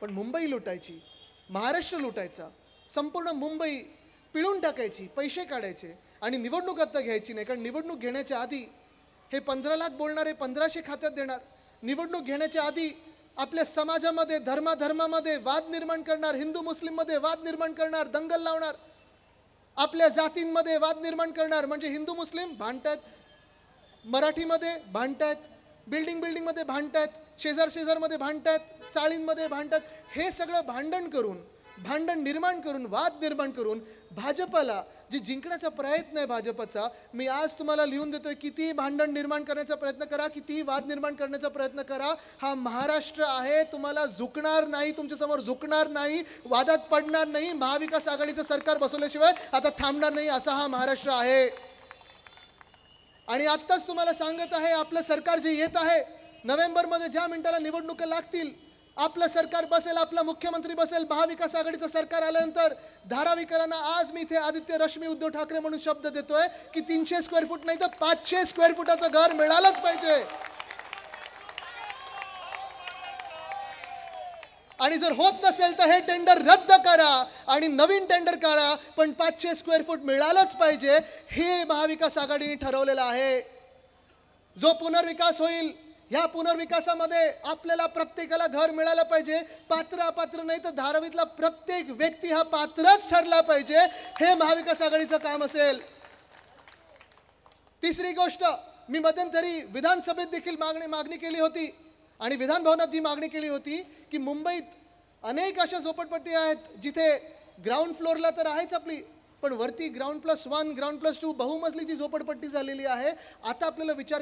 पण मुंबई लुटायची महाराष्ट्र लुटायचा संपूर्ण मुंबई पिळून टाकायची पैसे काढायचे आणि निवडणूक आता घ्यायची नाही. कारण निवडणूक घेण्याच्या आधी हे पंधरा लाख बोलणारे पंधराशे खात्यात देणार. निवडणूक घेण्याच्या आधी आपल्या समाजामध्ये धर्माधर्मामध्ये वाद निर्माण करणार हिंदू मुस्लिममध्ये वाद निर्माण करणार दंगल लावणार. आपल्या जातींमध्ये वाद निर्माण करणार. म्हणजे हिंदू मुस्लिम भांडतायत मराठीमध्ये भांडतायत बिल्डिंग बिल्डिंगमध्ये भांडतायत शेजार शेजारमध्ये भांडतायत चाळींमध्ये भांडतात हे सगळं भांडण करून भांडण निर्माण करून वाद निर्माण करून भाजपला जी जिंकण्याचा प्रयत्न आहे भाजपचा मी आज तुम्हाला लिहून देतोय कितीही भांडण निर्माण करण्याचा प्रयत्न करा कितीही वाद निर्माण करण्याचा प्रयत्न करा हा महाराष्ट्र आहे तुम्हाला झुकणार नाही तुमच्यासमोर झुकणार नाही वादात पडणार नाही महाविकास आघाडीचं सरकार बसवल्याशिवाय आता थांबणार नाही असा हा महाराष्ट्र आहे. आणि आत्ताच तुम्हाला सांगत आहे आपलं सरकार जे येत आहे नोव्हेंबरमध्ये ज्या मिनिटाला निवडणुका लागतील आपलं सरकार बसेल आपला मुख्यमंत्री बसेल महाविकास आघाडीचं सरकार आल्यानंतर धारावीकरांना आज मी इथे आदित्य रश्मी उद्धव ठाकरे म्हणून शब्द देतोय की तीनशे स्क्वेअर फूट नाही तर पाचशे स्क्वेअर फुटाचं घर मिळालंच पाहिजे. आणि जर होत नसेल तर हे टेंडर रद्द करा आणि नवीन टेंडर करा पण पाचशे स्क्वेअर फूट मिळालंच पाहिजे हे महाविकास आघाडीने ठरवलेलं आहे. जो पुनर्विकास होईल ह्या पुनर्विकासामध्ये आपल्याला प्रत्येकाला घर मिळालं पाहिजे पात्र अपात्र नाही तर धारावीतला प्रत्येक व्यक्ती हा पात्रच ठरला पाहिजे हे महाविकास आघाडीचं काम असेल. तिसरी गोष्ट मी मध्यंतरी विधानसभेत देखील मागणी मागणी केली होती. आणि विधान भवनात जी मागणी केली होती की मुंबईत अनेक अशा झोपडपट्टी आहेत जिथे ग्राउंड फ्लोअरला तर आहेच आपली पण वरती ground plus one ground plus two बहुमजली जी झोपडपट्टी झालेली आहे आता आपल्याला विचार